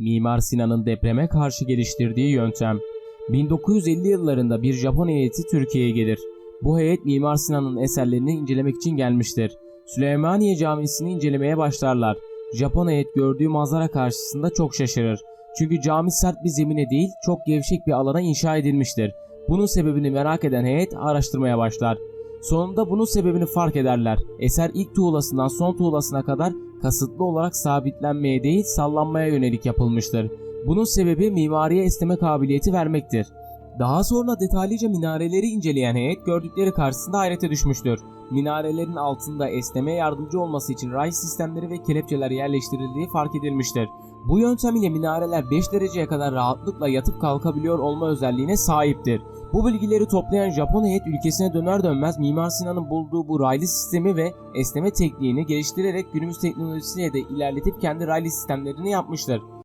Mimar Sinan'ın depreme karşı geliştirdiği yöntem. 1950 yıllarında bir Japon heyeti Türkiye'ye gelir. Bu heyet Mimar Sinan'ın eserlerini incelemek için gelmiştir. Süleymaniye Camisi'ni incelemeye başlarlar. Japon heyet gördüğü manzara karşısında çok şaşırır. Çünkü cami sert bir zemine değil, çok gevşek bir alana inşa edilmiştir. Bunun sebebini merak eden heyet araştırmaya başlar. Sonunda bunun sebebini fark ederler. Eser ilk tuğlasından son tuğlasına kadar kasıtlı olarak sabitlenmeye değil sallanmaya yönelik yapılmıştır. Bunun sebebi mimariye esneme kabiliyeti vermektir. Daha sonra detaylıca minareleri inceleyen heyet gördükleri karşısında hayrete düşmüştür. Minarelerin altında esnemeye yardımcı olması için ray sistemleri ve kelepçeler yerleştirildiği fark edilmiştir. Bu yöntem ile minareler 5 dereceye kadar rahatlıkla yatıp kalkabiliyor olma özelliğine sahiptir. Bu bilgileri toplayan Japon heyet ülkesine döner dönmez Mimar Sinan'ın bulduğu bu raylı sistemi ve esneme tekniğini geliştirerek günümüz teknolojisiyle de ilerletip kendi raylı sistemlerini yapmıştır.